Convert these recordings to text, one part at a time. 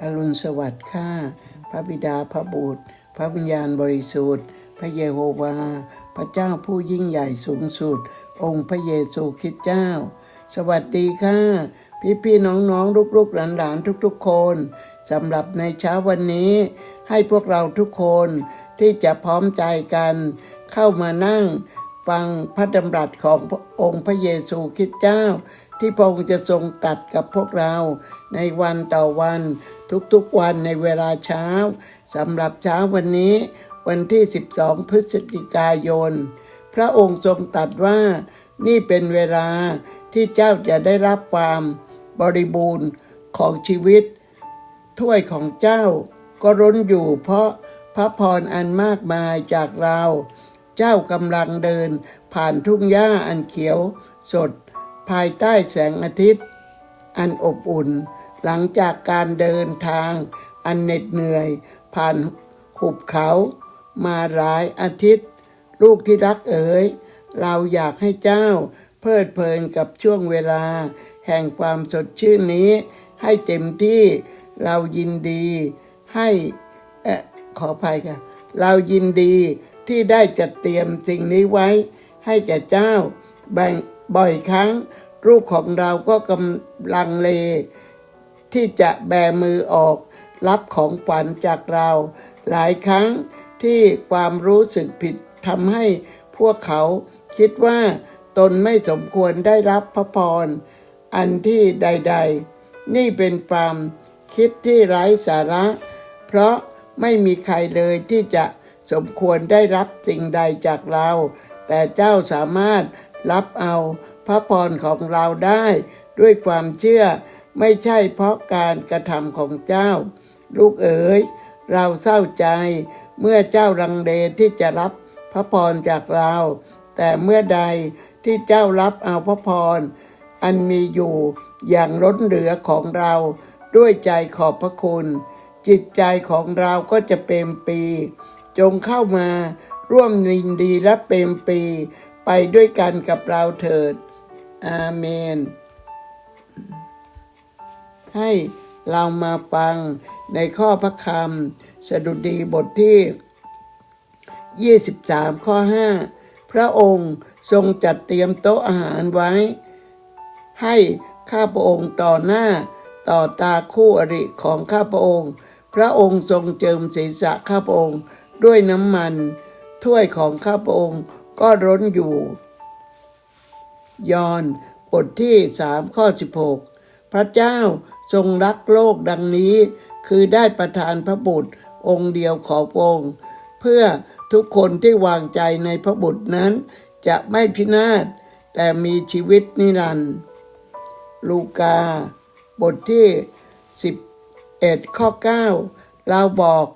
อรุณสวัสดิ์ข้าพระบิดาพระบุตร พระวิญญาณบริสุทธิ์ พระเยโฮวา พระเจ้าผู้ยิ่งใหญ่สูงสุด องค์พระเยซูคริสต์เจ้า สวัสดีค่ะ พี่พี่น้องน้องลูกลูกหลานหลานทุกๆ คนสำหรับในเช้าวันนี้ ให้พวกเราทุกคนที่จะพร้อมใจกัน เข้ามานั่งฟังพระดำรัสขององค์พระเยซูคริสต์เจ้า ที่พระองค์จะทรงตัดกับพวกเราในวันต่อวันทุกๆวันในเวลาเช้าสำหรับเช้าวันนี้วันที่ 12 พฤศจิกายน พระองค์ทรงตรัสว่านี่เป็นเวลาที่เจ้าจะได้รับความบริบูรณ์ของชีวิต ถ้วยของเจ้าก็ร้นอยู่เพราะพระพรอันมากมายจากเรา เจ้ากำลังเดินผ่านทุ่งหญ้าอันเขียวสด ภายใต้แสงอาทิตย์ อันอบอุ่นหลังจากการเดินทางอันเหน็ดเหนื่อย ผ่านหุบเขามาหลายอาทิตย์ ลูกที่รักเอ๋ยเราอยากให้เจ้าเพลิดเพลินกับช่วงเวลา แห่งความสดชื่นนี้ ให้เต็มที่เรายินดีให้เออขออภัยค่ะ เรายินดีที่ได้จัดเตรียมสิ่งนี้ไว้ ให้แก่เจ้าแบ่ง บ่อยครั้งลูกของเราก็กำลังเล ที่จะแบมือออก รับของขวัญจากเรา หลายครั้งที่ความรู้สึกผิดทำให้พวกเขาคิดว่าตนไม่สมควรได้รับพระพร อันที่ใด ๆ นี่เป็นความคิดที่ไร้สาระ เพราะไม่มีใครเลยที่จะสมควรได้รับสิ่งใดจากเรา แต่เจ้าสามารถ รับเอาพระพรของเราได้ด้วยความเชื่อไม่ใช่เพราะการกระทำของเจ้า ลูกเอ๋ยเราเศร้าใจเมื่อเจ้ารังเลที่จะรับพระพรจากเรา แต่เมื่อใดที่เจ้ารับเอาพระพร อันมีอยู่อย่างล้นเหลือของเราด้วยใจขอบพระคุณ จิตใจของเราก็จะเปรมปี จงเข้ามาร่วมยินดีและเปรมปี ไปด้วยกันกับเราเถิด อาเมน ให้เรามาฟังในข้อพระคำสดุดีบทที่ 23 ข้อ 5 พระองค์ทรงจัดเตรียมโต๊ะอาหารไว้ ให้ข้าพระองค์ต่อหน้าต่อตาคู่อริของข้าพระองค์ พระองค์ทรงเจิมศีรษะข้าพระองค์ด้วยน้ำมัน ถ้วยของข้าพระองค์ ก็ร้นอยู่ ยอนบทที่สามข้อ 16 พระเจ้าทรงรักโลกดังนี้ คือได้ประทานพระบุตรองค์เดียวของพระองค์เพื่อทุกคนที่วางใจในพระบุตรนั้น จะไม่พินาศแต่มีชีวิตนิรันดร์ลูกา บทที่ 11 ข้อ 9 เราบอก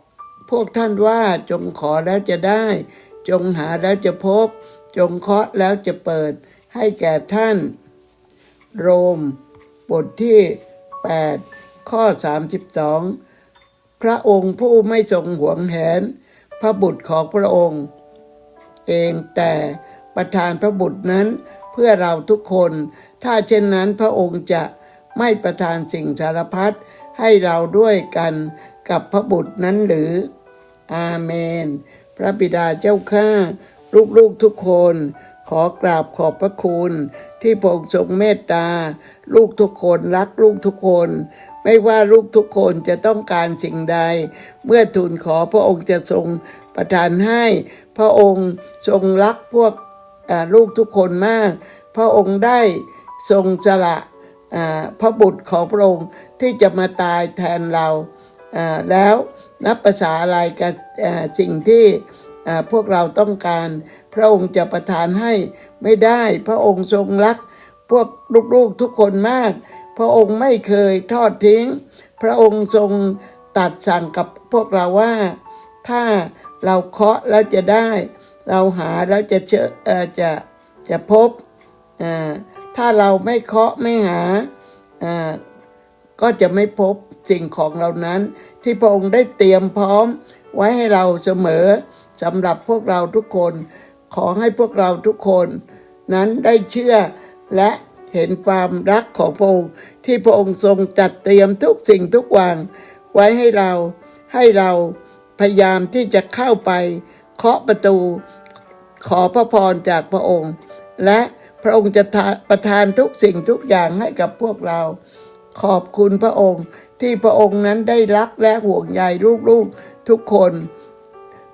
พวกท่านว่าจงขอแล้วจะได้ จงหาแล้วจะพบ จงเคาะแล้วจะเปิด ให้แก่ท่าน โรม บทที่ 8 ข้อ 32 พระองค์ผู้ไม่ทรงหวงแหน พระบุตรของพระองค์ เองแต่ประทานพระบุตรนั้นเพื่อเราทุกคน ถ้าเช่นนั้นพระองค์จะไม่ประทานสิ่งสารพัดให้เราด้วยกันกับพระบุตรนั้นหรือ อาเมน พระบิดาเจ้าข้าลูกๆทุกคน ขอกราบขอบพระคุณ ที่พระองค์ทรงเมตตา ลูกทุกคนรักลูกทุกคน ไม่ว่าลูกทุกคนจะต้องการสิ่งใด เมื่อทูลขอพระองค์จะทรงประทานให้ พระองค์ทรงรักพวกลูกทุกคนมาก พระองค์ได้ทรงสละพระบุตรของพระองค์ที่จะมาตายแทนเรา แล้วนับภาษาอะไรกับสิ่งที่พวกเราต้องการ พระองค์จะประทานให้ไม่ได้ พระองค์ทรงรัก พวกลูกๆทุกคนมาก พระองค์ไม่เคยทอดทิ้ง พระองค์ทรงตัดสั่งกับพวกเราว่า ถ้าเราเคาะแล้วจะได้ เราหาแล้วจะเจออ่อจะจะพบ ถ้าเราไม่เคาะไม่หาก็จะไม่พบ สิ่งของเหล่านั้น ที่พระองค์ได้เตรียมพร้อมไว้ให้เราเสมอสำหรับพวกเราทุกคน ขอให้พวกเราทุกคน นั้นได้เชื่อและเห็นความรักของพระองค์ที่พระองค์ทรงจัดเตรียมทุกสิ่งทุกอย่างไว้ให้เราให้เราพยายามที่จะเข้าไปเคาะประตู ขอพระพรจากพระองค์ และพระองค์จะทาประทานทุกสิ่งทุกอย่างให้กับพวกเรา ขอบคุณพระองค์ ที่พระองค์นั้นได้รักและห่วงใยลูกๆทุกคน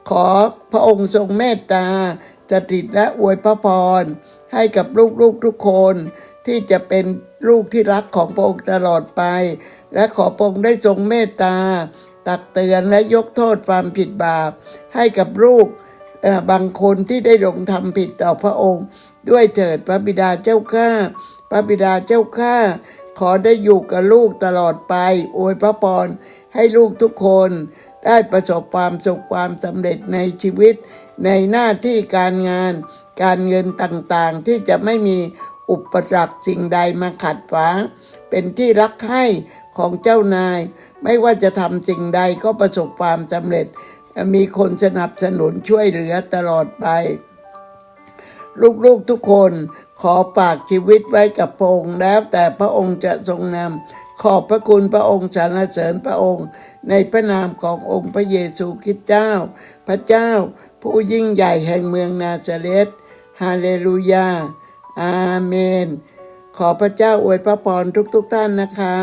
ขอพระองค์ทรงเมตตาจติดและอวยพระพร ให้กับลูกๆทุกคน ที่จะเป็นลูกที่รักของพระองค์ตลอดไป และขอพระองค์ได้ทรงเมตตา ตักเตือนและยกโทษความผิดบาป ให้กับลูกบางคนที่ได้ลงทำผิดต่อพระองค์ ด้วยเถิดพระบิดาเจ้าข้าพระบิดาเจ้าข้า ขอได้อยู่กับลูกตลอดไป อวยพระพรให้ลูกทุกคน ได้ประสบความสุขความสำเร็จในชีวิต ในหน้าที่การงาน การเงินต่างๆ ที่จะไม่มีอุปสรรคสิ่งใดมาขัดขวาง เป็นที่รักใคร่ของเจ้านาย ไม่ว่าจะทำสิ่งใดก็ประสบความสำเร็จ มีคนสนับสนุนช่วยเหลือตลอดไป ลูกๆทุกคนขอฝากชีวิตไว้กับพระองค์แล้วแต่พระองค์จะทรงนำขอบพระคุณพระองค์สรรเสริญพระองค์ ในพระนามขององค์พระเยซูคริสต์เจ้า พระเจ้าผู้ยิ่งใหญ่แห่งเมืองนาซาเรตฮาเลลูยาอาเมน ขอพระเจ้าอวยพระพรทุกๆท่านนะคะ